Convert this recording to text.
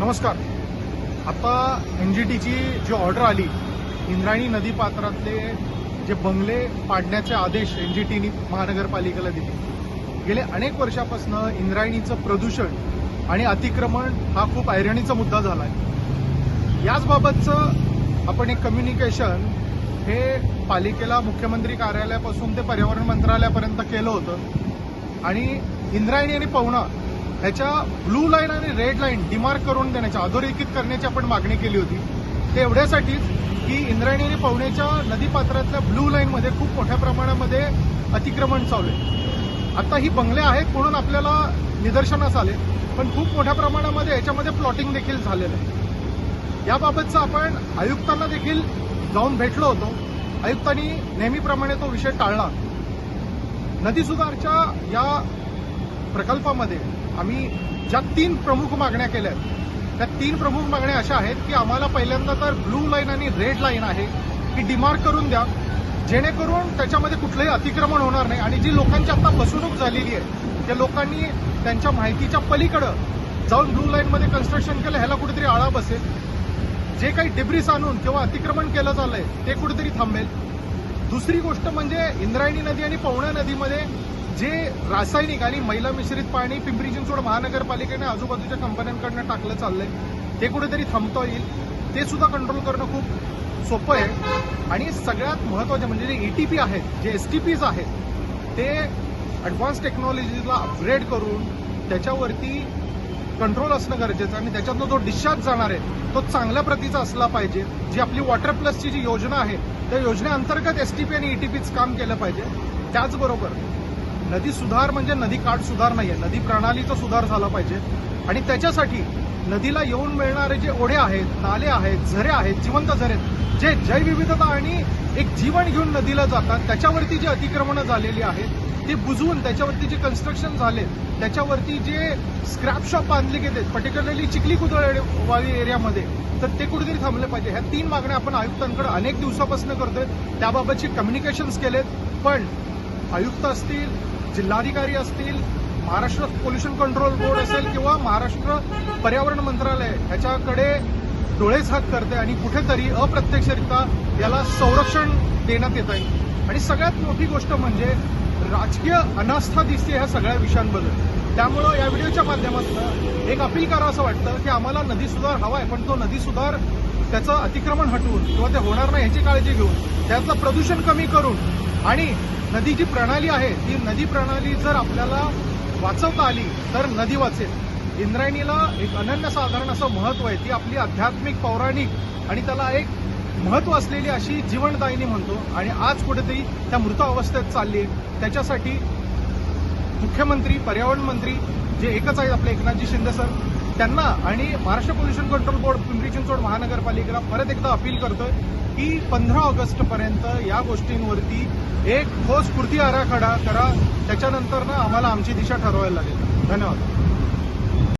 नमस्कार. आता N G टीची जी ऑर्डर आली इंद्रायणी नदी पात्रातले जे बंगले पाडण्याचे आदेश एन जी टीने महानगरपालिकेला दिले. गेले अनेक वर्षापासून इंद्रायणीचं प्रदूषण आणि अतिक्रमण हा खूप ऐरणीचा मुद्दा झाला आहे याचबाबतचं आपण एक कम्युनिकेशन हे पालिकेला मुख्यमंत्री कार्यालयापासून ते पर्यावरण मंत्रालयापर्यंत केलं होतं. आणि इंद्रायणी आणि पवना ह्याच्या ब्लू लाईन आणि रेड लाईन डिमार्क करून देण्याच्या अधोरेखित करण्याची आपण मागणी केली होती. ते एवढ्यासाठीच की इंद्रायणी आणि पवनेच्या नदीपात्रातल्या ब्लू लाईनमध्ये खूप मोठ्या प्रमाणामध्ये अतिक्रमण चालू आहे. आता ही बंगले आहेत म्हणून आपल्याला निदर्शनास आले पण खूप मोठ्या प्रमाणामध्ये याच्यामध्ये प्लॉटिंग देखील झालेलं आहे. याबाबतचं आपण आयुक्तांना देखील जाऊन भेटलो होतो. आयुक्तांनी नेहमीप्रमाणे तो विषय टाळला. नदी सुधारच्या या प्रकल्पामध्ये आम्ही ज्या तीन प्रमुख मागण्या केल्या आहेत त्या तीन प्रमुख मागण्या अशा आहेत की आम्हाला पहिल्यांदा तर ब्लू लाईन आणि रेड लाईन आहे ती डिमार्क करून द्या. जेणेकरून त्याच्यामध्ये कुठलंही अतिक्रमण होणार नाही. आणि जी लोकांची आता फसवणूक झालेली आहे त्या लोकांनी त्यांच्या माहितीच्या पलीकडं जाऊन ब्लू लाईनमध्ये कन्स्ट्रक्शन केलं ह्याला कुठेतरी आळा बसेल. जे काही डिब्रिस आणून किंवा अतिक्रमण केलं चाललंय ते कुठेतरी थांबेल. दुसरी गोष्ट म्हणजे इंद्रायणी नदी आणि पवण्या नदीमध्ये जे रासायनिक आणि मैला मिश्रित पाणी पिंपरी चिंचवड महानगरपालिकेने आजूबाजूच्या कंपन्यांकडनं टाकलं चाललंय. ते कुठेतरी थांबता येईल. ते सुद्धा कंट्रोल करणं खूप सोपं आहे. आणि सगळ्यात महत्त्वाचे म्हणजे जे एटीपी आहेत जे एसटीपीज आहेत ते ऍडव्हान्स टेक्नॉलॉजीला अपग्रेड करून त्याच्यावरती कंट्रोल असणं गरजेचं आहे. आणि त्याच्यातनं जो डिस्चार्ज जाणार आहे तो चांगल्या प्रतीचा असला पाहिजे. जी आपली वॉटर प्लसची जी योजना आहे त्या योजनेअंतर्गत एसटीपी आणि ईटीपीच काम केलं पाहिजे. त्याचबरोबर नदी सुधार म्हणजे नदी काठ सुधार नाहीये. नदी प्रणालीचा सुधार झाला पाहिजे. आणि त्याच्यासाठी नदीला येऊन मिळणारे जे ओढे आहेत नाले आहेत झरे आहेत जिवंत झरे आहेत, जे जैवविविधता आणि एक जीवन घेऊन नदीला जातात त्याच्यावरती जी अतिक्रमणं झालेली आहेत ते बुजवून त्याच्यावरती जे कन्स्ट्रक्शन झाले त्याच्यावरती जे स्क्रॅप शॉप बांधले गेले पर्टिक्युलरली चिखली कुदळवाडी एरियामध्ये तर ते कुठेतरी थांबले पाहिजे. ह्या तीन मागण्या आपण आयुक्तांकडे अनेक दिवसापासून करतोय. त्याबाबतचे कम्युनिकेशन्स केलेत. पण आयुक्त असतील जिल्हाधिकारी असतील महाराष्ट्र पोल्युशन कंट्रोल बोर्ड असेल किंवा महाराष्ट्र पर्यावरण मंत्रालय ह्याच्याकडे डोळेझाक करते आणि कुठेतरी अप्रत्यक्षरित्या याला संरक्षण देण्यात येत आहे. आणि सगळ्यात मोठी गोष्ट म्हणजे राजकीय अनास्था दिसते ह्या सगळ्या विषयांबद्दल. त्यामुळं या व्हिडिओच्या माध्यमातून एक अपील करावं असं वाटतं की आम्हाला नदी सुधार हवा आहे पण तो नदी सुधार त्याचं अतिक्रमण हटवून किंवा ते होणार नाही ह्याची काळजी घेऊन त्यातलं प्रदूषण कमी करून आणि नदी जी प्रणाली आहे. ती नदी प्रणाली जर आपल्याला वाचवता आली तर नदी वाचेल. इंद्रायणीला एक अनन्यसाधारण असं महत्त्व आहे. ती आपली आध्यात्मिक पौराणिक आणि त्याला एक महत्त्व असलेली अशी जीवनदायिनी म्हणतो. आणि आज कुठेतरी त्या मृत अवस्थेत चालली. त्याच्यासाठी मुख्यमंत्री पर्यावरण मंत्री जे एकच आहेत आपले एकनाथजी शिंदे सर त्यांना आणि Maharashtra pollution control board Pimpri Chinchwad महानगरपालिकेला परत एकदा अपील करतोय की पंधरा ऑगस्ट पर्यंत या गोष्टींवरती एक ठोस कृती आराखडा करा. त्याच्यानंतर ना आम्हाला आमची दिशा ठरवायला लागेल. धन्यवाद.